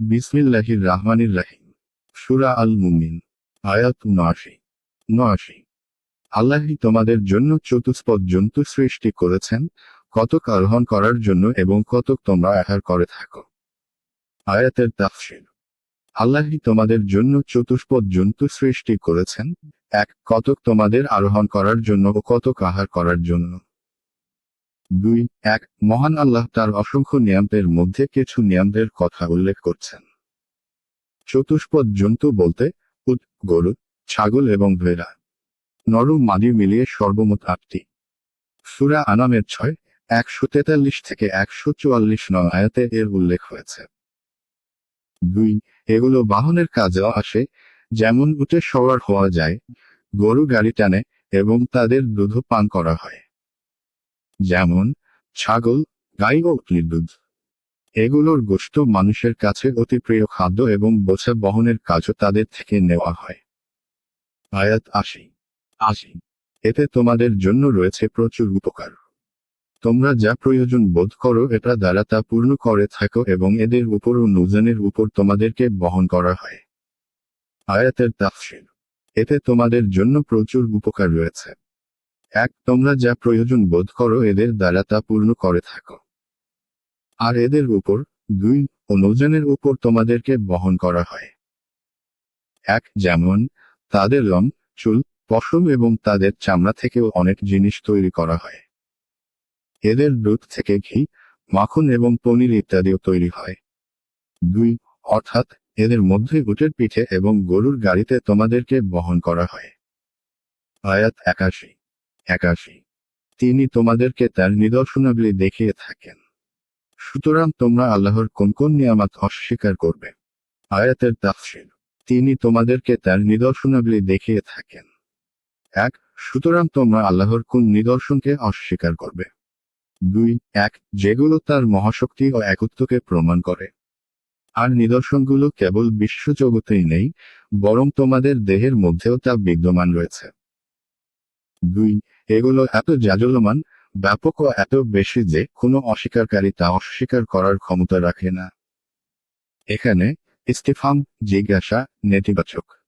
বিসমিল্লাহির রাহমানির রাহিম। সুরা আল মুমিন আয়াত উনআশি। উনআশি। আল্লাহই তোমাদের জন্য চতুষ্পদ জন্তু সৃষ্টি করেছেন, কতক আরোহণ করার জন্য এবং কতক তোমরা আহার করে থাকো। আয়াতের তাফসির। আল্লাহই তোমাদের জন্য চতুষ্পদ জন্তু সৃষ্টি করেছেন, এক, কতক তোমাদের আরোহণ করার জন্য ও কতক আহার করার জন্য। দুই, এক, মহান আল্লাহ তার অসংখ্য নিয়মের মধ্যে কিছু নিয়মের কথা উল্লেখ করছেন। চতুষ্পদ জন্তু বলতে, উট, গরু, ছাগল এবং ভেড়া। নর মাদি মিলিয়ে সর্বমোট আটটি। সুরা আনামের ছয়, একশো তেতাল্লিশ থেকে একশো চুয়াল্লিশ নয় আয়াতে এর উল্লেখ হয়েছে। দুই, এগুলো বাহনের কাজেও আসে, যেমন উটে সওয়ার হওয়া যায়, গরু গাড়ি টানে এবং তাদের দুধ পান করা হয়। যেমন, ছাগল, গাই ও দুধ। এগুলোর গোশত মানুষের কাছে অতি প্রিয় খাদ্য এবং বোঝা বহনের কাজও তাদের থেকে নেওয়া হয়। আয়াত আশি। আশি। এতে তোমাদের জন্য রয়েছে প্রচুর উপকার। তোমরা যা প্রয়োজন বোধ করো এটা দ্বারা তা পূর্ণ করে থাকো এবং এদের উপর ও নৌজানের উপর তোমাদেরকে বহন করা হয়। আয়াতের তাফসির। এতে তোমাদের জন্য প্রচুর উপকার রয়েছে। এক, তোমরা যা প্রয়োজন বোধ করো এদের দ্বারা তা পূর্ণ করে থাকো। আর এদের উপর, দুই ও নৌজানের উপর তোমাদেরকে বহন করা হয়। এক, যেমন, তাদের রং, চুল, পশম এবং তাদের চামড়া থেকেও অনেক জিনিস তৈরি করা হয়। এদের দুধ থেকে ঘি, মাখন এবং পনির ইত্যাদিও তৈরি হয়। দুই, অর্থাৎ, এদের মধ্যে উটের পিঠে এবং গরুর গাড়িতে তোমাদেরকে বহন করা হয়। আয়াত একাশি। একাশি তিনি তোমাদেরকে তার নিদর্শনাবলী দেখিয়ে থাকেন। সুতরাং তোমরা আল্লাহর কোন কোন নিয়ামাত অস্বীকার করবে? আয়াতের তাফসির তিনি তোমাদেরকে তার নিদর্শনাবলী দেখিয়ে থাকেন। এক, সুতরাং তোমরা আল্লাহর কোন নিদর্শনকে অস্বীকার করবে? দুই, এক, যেগুলো তার মহাশক্তি ও একত্বকে প্রমাণ করে। আর নিদর্শনগুলো কেবল বিশ্বজগতেই নেই, বরং তোমাদের দেহের মধ্যেও তা বিদ্যমান রয়েছে। দুই এগুলো এত জাজলমান, ব্যাপক ও এত বেশি যে কোনো অস্বীকারী তা অস্বীকার করার ক্ষমতা রাখে না। এখানে ইস্তিফাম, জিজ্ঞাসা, নেতিবাচক।